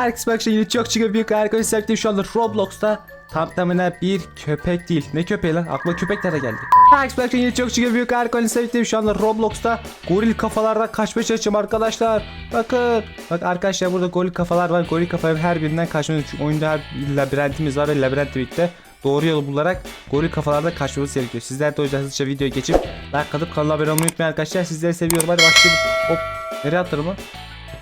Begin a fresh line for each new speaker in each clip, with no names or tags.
Herkese bak şimdi çok çıkıyor büyük arkadaşlar şu anda Roblox'ta tam tamına bir köpek değil. Ne köpeği lan? Aklıma köpek nerede geldi? Herkese bak şimdi çok çıkıyor büyük arkadaşlar şu anda Roblox'ta goril kafalardan kaçmaya çalışacağım arkadaşlar. Bakın. Bak arkadaşlar burada goril kafalar var. Goril kafaların her birinden kaçmamız çünkü oyunda bir labirentimiz var ve labirentle birlikte doğru yolu bularak goril kafalarda kaçmamız gerekiyor. Sizler de o yüzden hızlıca videoya geçip like atıp kanala abone olmayı unutmayın arkadaşlar. Sizleri seviyorum. Hadi başlayalım. Hop. Nereye atlarım lan?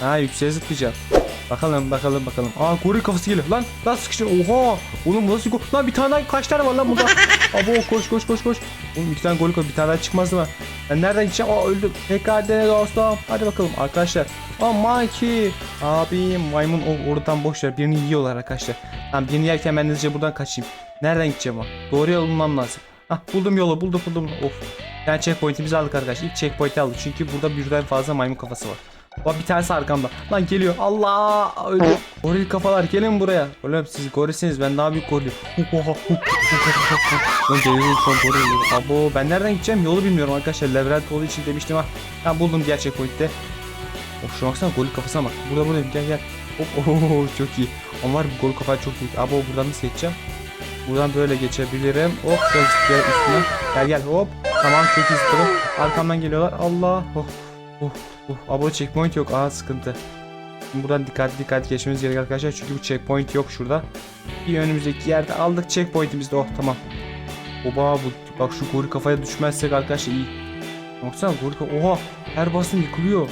Ha yükseğe zıplayacağım. Bakalım bakalım bakalım. Aa goril kafası geliyor. Lan lan sıkıştır. Oha. Oğlum bu nasıl Lan bir tane daha kaç tane var lan burada? Abo koş koş koş koş. Oğlum iki tane goril kafa bir tane daha çıkmaz mı? Ben nereden gideceğim? Aa öldüm. Tekrar dene dostum. Hadi bakalım arkadaşlar. Aa monkey. Abi maymun o oradan boş ver. Birini yiyorlar arkadaşlar. Tamam birini yerken ben hızlıca buradan kaçayım. Nereden gideceğim o? Doğru yol bulmam lazım. Hah buldum yolu buldum buldum. Of. Yani checkpoint'imizi aldık arkadaşlar. İlk checkpoint'i aldık. Çünkü burada birden fazla maymun kafası var. Bak bir tanesi arkamda. Lan geliyor. Allah öldü. Goril kafalar gelin buraya. Oğlum siz gorilsiniz ben daha büyük goril. Lan şu an goril. Abo ben nereden gideceğim yolu bilmiyorum arkadaşlar. Labirent olduğu için demiştim ha. Ben buldum diğer checkpoint'te. Oh şuna baksana goril kafasına bak. Burada buradayım gel gel. Hop oh, çok iyi. Ama var goril kafa çok iyi. Abo buradan nasıl geçeceğim? Buradan böyle geçebilirim. Hop zıplayalım üstüne. Gel gel hop. Tamam çok iyi. Arkamdan geliyorlar. Allah. Oh. Oh. Oh. Abo checkpoint yok. Aa sıkıntı. Şimdi buradan dikkatli dikkatli geçmemiz gerekiyor arkadaşlar. Çünkü bu checkpoint yok şurada. Bir önümüzdeki yerde aldık checkpoint'imizi de. Oh tamam. Oba bu bak şu goril kafaya düşmezsek arkadaşlar iyi. Baksana kafa. Oha her basın yıkılıyor.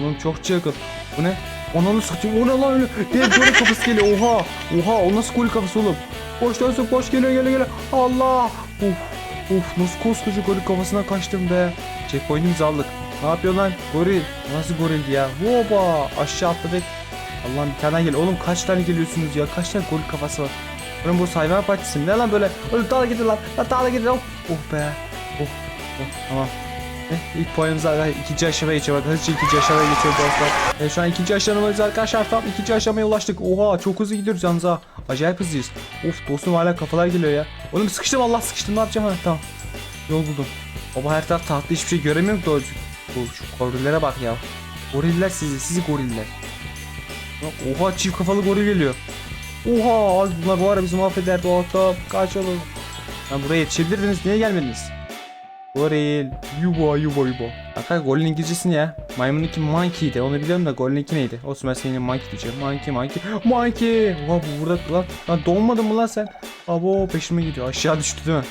Oğlum çok çakıl. Bu ne? Ananı satayım. O ne lan öyle? Dev goril kafası geliyor. Oha. Oha o nasıl goril kafası oğlum? Koş dönsün koş geliyor geliyor geliyor. Allah. Uf. Uf nasıl koskoca goril kafasına kaçtım be. Checkpoint'imizi aldık. Ne yapıyor lan? Goril. Nasıl gorildi ya? Hoba. Aşağı atladık. Allah'ım bir tane gel. Oğlum kaç tane geliyorsunuz ya? Kaç tane goril kafası var? Oğlum bu hayvan partisi? Ne lan böyle? Oğlum dağla gidin lan. Lan dağla gidin. Oh, oh be. Oh. Oh tamam. Eh, ilk arkadaşlar ikinci aşamaya geçiyor. Hızlıca ikinci aşamaya geçiyor dostlar. E, şu an ikinci aşamadayız arkadaşlar. Tam ikinci aşamaya ulaştık. Oha çok hızlı gidiyoruz yalnız ha. Acayip hızlıyız. Of dostum hala kafalar geliyor ya. Oğlum sıkıştım Allah sıkıştım ne yapacağım ha tamam. Yol buldum. Baba her taraf tahta hiçbir şey göremiyorum. Bu şu gorillere bak ya. Goriller sizi, sizi goriller. Oha çift kafalı goril geliyor. Oha az bunlar bu ara bizi mahvederdi. Orta kaçalım. Lan buraya yetişebilirdiniz niye gelmediniz? Goril. Yuba yuba yuba. Arkadaşlar golün İngilizcesi ne ya? Maymununki monkey'di. Onu biliyorum da golünki neydi? Olsun ben senin monkey diyeceğim. Monkey monkey. Monkey. Oha bu burada lan. Lan donmadın mı lan sen? Abo peşime gidiyor. Aşağı düştü değil mi?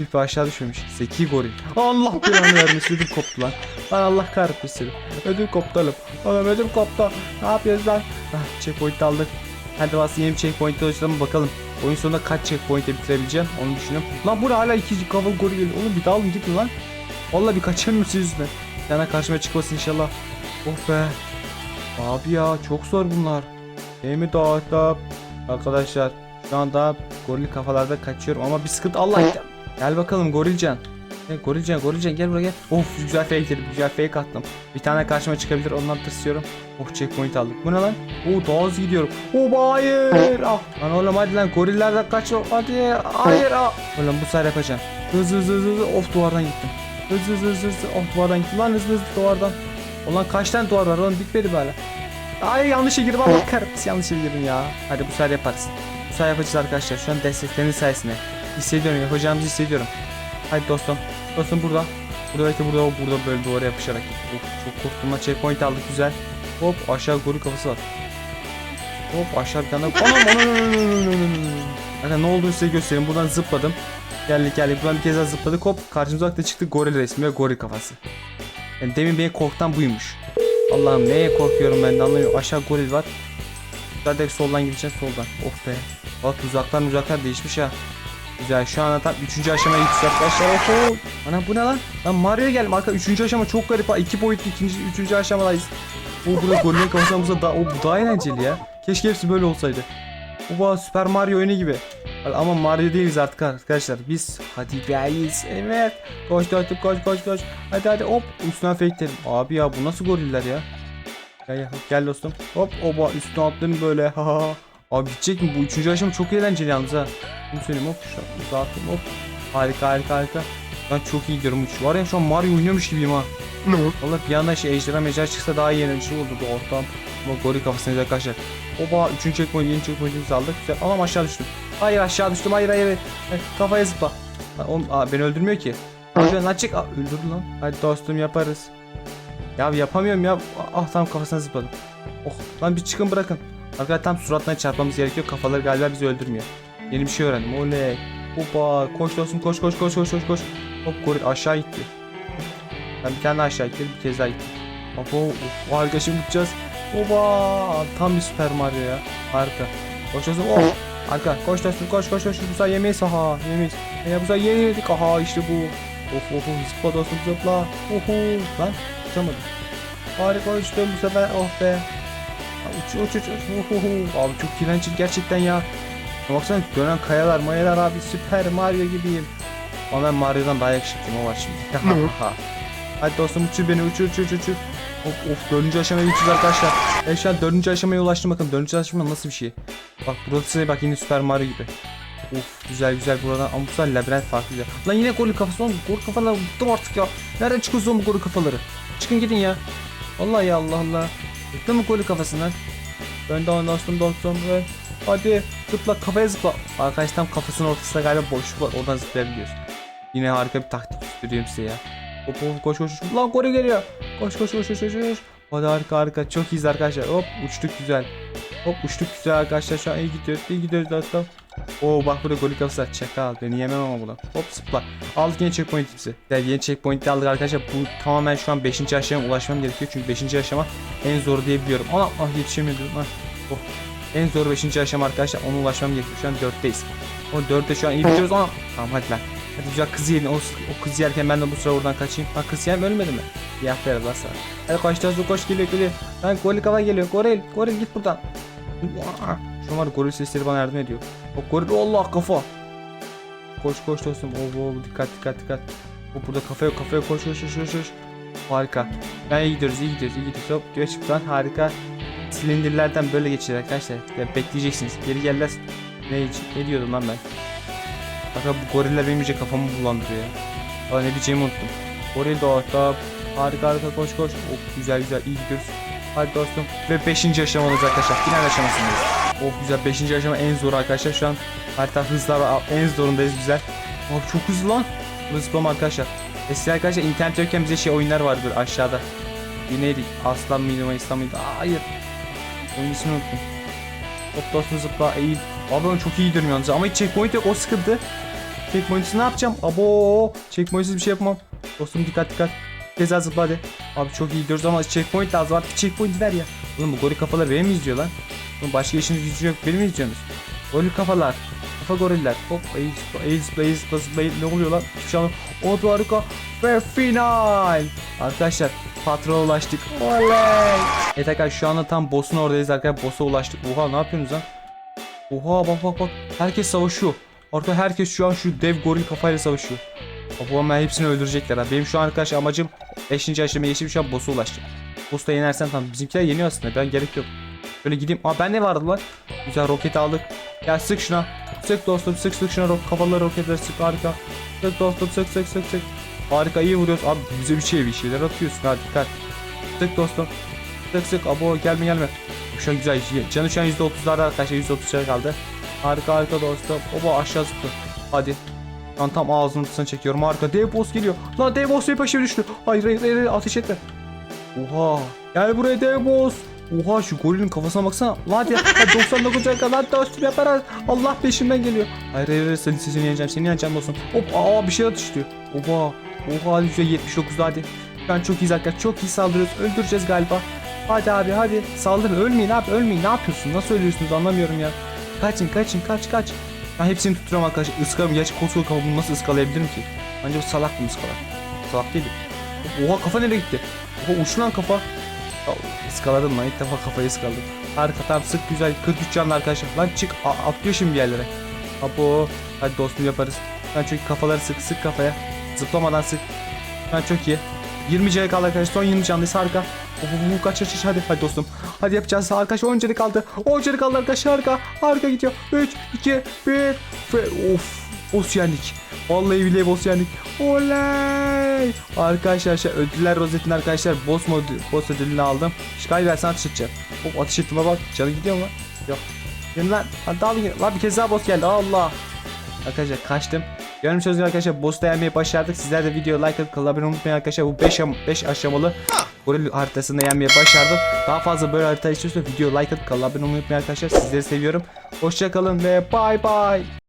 Bir aşağı düşmemiş. Zeki goril. Allah belanı vermesin. Ödüm koptu lan. Lan Allah kahretmesin. Ödüm koptu oğlum. Oğlum ödüm koptu. Ne yapıyoruz lan? Ah, checkpoint aldık. Hadi bas yeni checkpoint'e ulaşalım bakalım. Oyun sonunda kaç checkpoint'e bitirebileceğim onu düşünüyorum. Lan bu ne hala ikinci kafalı goril geliyor. Oğlum bir daha alın gidin lan. Vallahi bir yüzünden. Bir tane karşıma çıkmasın inşallah. Oh be. Abi ya çok zor bunlar. Değil mi dağıtıp? Arkadaşlar şu anda goril kafalarda kaçıyorum ama bir sıkıntı Allah Gel bakalım gorilcan. Gel gorilcan gorilcan gel buraya gel. Of güzel fake dedim güzel fake attım. Bir tane karşıma çıkabilir ondan tırsıyorum. Oh checkpoint aldık. Bu ne lan? Oh daha hızlı gidiyorum. Oh hayır. Ah. Lan oğlum hadi lan gorillerden kaç. Hadi. Hayır. Ah. Oğlum bu sefer yapacağım. Hızlı hızlı hızlı hızlı. Of duvardan gittim. Hızlı hızlı hızlı hızlı. Of duvardan gittim. Lan hızlı hızlı duvardan. Ulan kaç tane duvar var oğlum bitmedi böyle. Ay yanlışa girdim Allah kahretsin yanlışa girdim ya. Hadi bu sefer yaparız. Bu sefer yapacağız arkadaşlar. Şu an destekleriniz sayesinde. Hissediyorum yapacağımızı hissediyorum. Hadi dostum. Dostum burada. Burada belki burada burada böyle duvara yapışarak. Of, çok korktum lan. Checkpoint aldık güzel. Hop aşağı goril kafası var. Hop aşağı bir tane. Anam anam ne olduğunu size göstereyim. Buradan zıpladım. Geldik geldik. Buradan bir kez daha zıpladık. Hop karşımıza da çıktı goril resmi ve goril kafası. Yani demin beni korktan buymuş. Allah'ım neye korkuyorum ben de anlamıyorum. Aşağı goril var. Zaten soldan gideceğiz soldan. Of be. Bak uzaktan uzaklar değişmiş ha. Güzel şu anda tam 3. aşamaya gittik arkadaşlar. Oho. Ana bu ne lan? Lan Mario'ya geldim arka 3. aşama çok garip ha. 2 boyutlu 2. 3. aşamadayız. O burada gorilin kafasına daha, o, bu daha eğlenceli ya. Keşke hepsi böyle olsaydı. Oba Super Mario oyunu gibi. Ama Mario değiliz artık arkadaşlar. Biz hadi beyiz. Evet. Koş dostum koş koş koş. Hadi hadi hop üstüne fake dedim. Abi ya bu nasıl goriller ya? Gel gel gel dostum. Hop oba üstüne atladım böyle. Ha ha. Abi gidecek mi? Bu üçüncü aşama çok eğlenceli yalnız ha. Bunu söyleyeyim hop. Şu uzattım hop. Harika harika harika. Ben çok iyi gidiyorum. Şu var ya şu an Mario oynuyormuş gibiyim ha.
Ne?
Valla bir yandan şey ejderha mecra çıksa daha iyi eğlenceli olurdu ortam. Ama goril kafasındayız arkadaşlar. Oba 3. checkpoint yeni checkpoint'imizi aldık. Güzel. Anam aşağı düştüm. Hayır aşağı düştüm. Hayır hayır. hayır. Ay, Kafaya zıpla. Ha, Oğlum, aa, beni öldürmüyor ki. Hadi lan çek. Aa, öldürdü lan. Hadi dostum yaparız. Ya yapamıyorum ya. Ah tam kafasına zıpladım. Oh lan bir çıkın bırakın. Arkadaşlar tam suratına çarpmamız gerekiyor. Kafaları galiba bizi öldürmüyor. Yeni bir şey öğrendim. Oley. Hoppa koş dostum koş koş koş koş koş koş. Hop goril aşağı gitti. Ben bir tane aşağı gittim. Bir kez daha gittim. Hoppa of, harika şimdi gideceğiz. Oba tam bir Süper Mario ya. Harika. Koş dostum. Oh. Arka koş dostum koş koş koş. Bu sefer yemeyiz aha yemeyiz. Ya bu sefer yemedik aha işte bu. Of of of zıpla dostum zıpla. Oho lan tutamadım. Harika uçtum bu sefer oh be. Uç uç uç uç. Abi çok iğrenç gerçekten ya. Baksana dönen kayalar mayalar abi Süper Mario gibiyim. Ama ben Mario'dan daha yakışıklıyım o var şimdi. Hadi dostum uçur beni uçur uçur uçur. Of of dördüncü aşamaya geçeceğiz arkadaşlar. Ben şu an dördüncü aşamaya ulaştım bakın dördüncü aşama nasıl bir şey. Bak burası bak yine Süper Mario gibi. Of güzel güzel buradan ama bu sefer labirent farklı güzel. Lan yine golü kafası oğlum golü kafaları bıktım artık ya. Nereden çıkıyorsun bu golü kafaları? Çıkın gidin ya. Vallahi ya Allah Allah. Bıktım mı golü kafasından? Ben de dostum dostum ve hadi zıpla kafaya zıpla. Arkadaş tam kafasının ortasında galiba boşluk var oradan zıplayabiliyoruz. Yine harika bir taktik gösteriyorum size ya. Hop hop koş koş koş. Lan golü geliyor. Koş koş koş koş. koş. Hadi harika harika çok iyiyiz arkadaşlar. Hop uçtuk güzel. Hop uçtuk güzel arkadaşlar şu an iyi gidiyoruz iyi gidiyoruz dostum. Oo bak burada golü kafası at. Çakal beni yemem ama buna. Hop zıpla. Aldık yeni checkpoint'imizi. Yani yeni checkpoint'i aldık arkadaşlar. Bu tamamen şu an 5. aşamaya ulaşmam gerekiyor. Çünkü 5. aşama en zor diye biliyorum. Ana ah yetişemiyordum. Ah. Oh. En zor 5. aşama arkadaşlar. Ona ulaşmam gerekiyor. Şu an 4'teyiz. O 4'te şu an iyi gidiyoruz. Ana. Tamam hadi lan. Hadi güzel kızı yedin. O, o kızı yerken ben de bu sıra oradan kaçayım. Ha kız yem ölmedi mi? Ya aferin Allah sana. Hadi koş koş geliyor geliyor. Lan goril geliyor. Goril. Goril git buradan. Şu var goril sesleri bana yardım ediyor. O goril Allah kafa. Koş koş dostum. Oo, oo, dikkat dikkat dikkat. O burada kafa yok kafa yok koş koş koş koş. Harika. Ben iyi gidiyoruz iyi gidiyoruz iyi gidiyoruz. Hop geç buradan harika. Silindirlerden böyle geçecek arkadaşlar. Ya, bekleyeceksiniz. Geri gelmez. Ne, ne diyordum lan ben? Bak bu goriller benim iyice kafamı bulandırıyor ya. Aa, ne diyeceğimi unuttum. Goril orta. Harika harika koş koş. Oh, güzel güzel iyi gidiyoruz. Hadi dostum. Ve 5. aşamadayız arkadaşlar. Final aşamasındayız. Oh güzel 5. aşama en zor arkadaşlar. Şu an harita hızlar var. en zorundayız güzel. Abi çok hızlı lan. Bu zıplama arkadaşlar. Eski arkadaşlar internet yokken bize şey oyunlar vardı böyle aşağıda. Neydi? Aslan mıydı? Mayıslan mıydı? Hayır. Oyun ismini unuttum. Hop dostum zıpla eğil. Abi ben çok iyi yalnız ama hiç checkpoint yok o sıkıntı. Checkpoint'siz ne yapacağım? Abo checkpoint'siz bir şey yapamam. Dostum dikkat dikkat. Keza zıpla hadi. Abi çok iyi gidiyoruz ama checkpoint lazım. Abi bir checkpoint ver ya. Oğlum bu goril kafalar beni mi izliyor lan? Oğlum başka işiniz gücü yok. Beni mi izliyorsunuz? Goril kafalar. Kafa goriller. Hop eğil zıpla zıpla eğil. Ne oluyor lan? Hiçbir şey anlamadım. O harika. Ve final. Arkadaşlar patrona ulaştık. Oley. Evet arkadaşlar şu anda tam boss'un oradayız arkadaşlar. Boss'a ulaştık. Oha ne yapıyorsunuz lan? Oha bak bak bak. Herkes savaşıyor. Arka herkes şu an şu dev goril kafayla savaşıyor. Baba ama hepsini öldürecekler. Benim şu an arkadaş amacım 5. aşamaya geçip şu an boss'a ulaşacağım. Boss'ta yenersen tamam. Bizimkiler yeniyor aslında. Ben gerek yok. Böyle gideyim. Aa ben ne vardı lan? Güzel roket aldık. Ya sık şuna. Sık dostum sık sık şuna kafaları roketler sık harika. Sık dostum sık sık sık sık. Harika iyi vuruyoruz. Abi bize bir şey bir şeyler atıyorsun. Hadi dikkat. Sık dostum. Sık sık. Abo gelme gelme. Şu an güzel. Canı şu an %30'larda arkadaşlar. %30'lara kaldı. Harika harika dostum. Oba aşağı zıplı. Hadi. Lan tam ağzının ortasına çekiyorum. Harika. Dev boss geliyor. Lan dev boss benim peşime düştü. Hayır hayır hayır. Ateş etme. Oha. Gel buraya dev boss. Oha şu gorilin kafasına baksana. Lan hadi 99 dakika lan dostum yaparız. Allah peşimden geliyor. Hayır hayır hayır. Senin sesini yeneceğim. Seni yeneceğim dostum. Hop aa bir şey atıştıyor. Oha. Oha hadi %79'da hadi. Ben çok iyiyiz arkadaşlar. Çok iyi saldırıyoruz. Öldüreceğiz galiba. Hadi abi hadi. Saldırın. Ölmeyin abi. Ölmeyin. Ne yapıyorsun? Nasıl ölüyorsunuz anlamıyorum ya. Kaçın kaçın kaç kaç. Ben hepsini tutturuyorum arkadaşlar. Iskalarım. Gerçi koskoca kafa bunu nasıl ıskalayabilirim ki? Bence bu salak mı ıskalar? Salak değil. Oha kafa nereye gitti? Oha uçtu kafa. Ya, ıskaladım lan ilk defa kafayı ıskaladım. Harika tamam sık güzel 43 canlı arkadaşlar. Lan çık a- atlıyor şimdi bir yerlere. Abo hadi dostum yaparız. Ben çünkü kafaları sık sık kafaya. Zıplamadan sık. Ben çok iyi. 20 canı kaldı arkadaşlar. Son 20 canlıyız harika. Oo, kaç kaç kaç hadi hadi dostum. Hadi yapacağız arkadaşlar 10 canı kaldı. 10 canı kaldı arkadaşlar harika. Harika gidiyor. 3 2 1 ve of. Boss yendik. Vallahi billahi boss yendik. Oley. Arkadaşlar şey, ödüller rozetin arkadaşlar boss modu boss ödülünü aldım. Şikayet versen ateş edeceğim. Hop ateş ettiğime bak. Canı gidiyor mu? Yok. Gelin lan. Lan daha bir, lan bir kez daha boss geldi. Allah. Arkadaşlar kaçtım. Görmüş olduğunuz arkadaşlar boss'ta yenmeyi başardık. Sizler de video like atıp abone olmayı unutmayın arkadaşlar. Bu 5 5 aşamalı goril haritasında yenmeyi başardım. Daha fazla böyle harita istiyorsanız video like atıp abone olmayı unutmayın arkadaşlar. Sizleri seviyorum. Hoşçakalın ve bay bay.